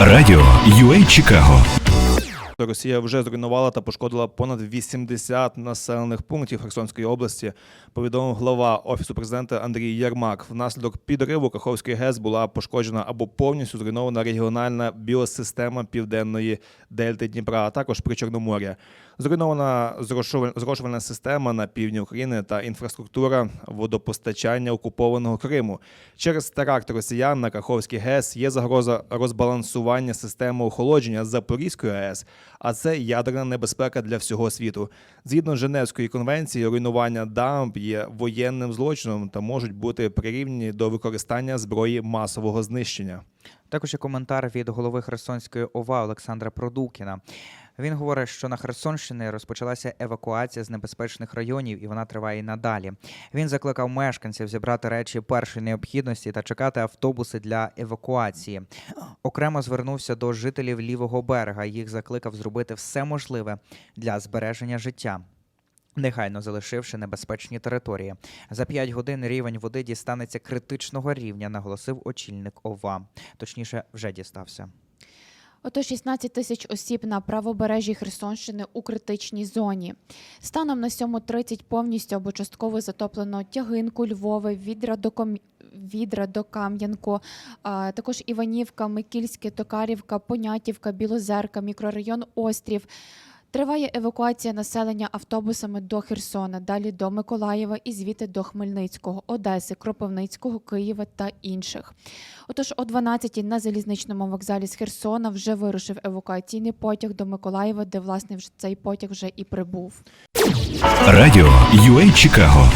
Радіо UA Чикаго Росія вже зруйнувала та пошкодила понад 80 населених пунктів Херсонської області. Повідомив глава офісу президента Андрій Єрмак. Внаслідок підриву Каховської ГЕС була пошкоджена або повністю зруйнована регіональна біосистема південної дельти Дніпра, а також Причорномор'я. Зруйнована зрошуваль- зрошувальна система на півдні України та інфраструктура водопостачання окупованого Криму. Через теракт росіян на Каховській ГЕС є загроза розбалансування системи охолодження Запорізької АЕС, а це ядерна небезпека для всього світу. Згідно Женевської конвенції, руйнування дамб є воєнним злочином та можуть бути прирівняні до використання зброї масового знищення. Також є коментар від голови Херсонської ОВА Олександра Продукіна. Він говорить, що на Херсонщині розпочалася евакуація з небезпечних районів, і вона триває і надалі. Він закликав мешканців зібрати речі першої необхідності та чекати автобуси для евакуації. Окремо звернувся до жителів лівого берега. Їх закликав зробити все можливе для збереження життя. Негайно залишивши небезпечні території. За 5 годин рівень води дістанеться критичного рівня, наголосив очільник ОВА. Точніше, вже дістався. Отож, 16 тисяч осіб на правобережжі Херсонщини у критичній зоні. Станом на 7.30 повністю або частково затоплено Тягинку, Львови, Відра до Ком... Відра до Кам'янку, також Іванівка, Микільське, Токарівка, Понятівка, Білозерка, мікрорайон Острів. Триває евакуація населення автобусами до Херсона, далі до Миколаєва і звідти до Хмельницького, Одеси, Кропивницького, Києва та інших. Отож, о 12-й на залізничному вокзалі з Херсона вже вирушив евакуаційний потяг до Миколаєва, де власне цей потяг вже і прибув. Радіо UA Чикаго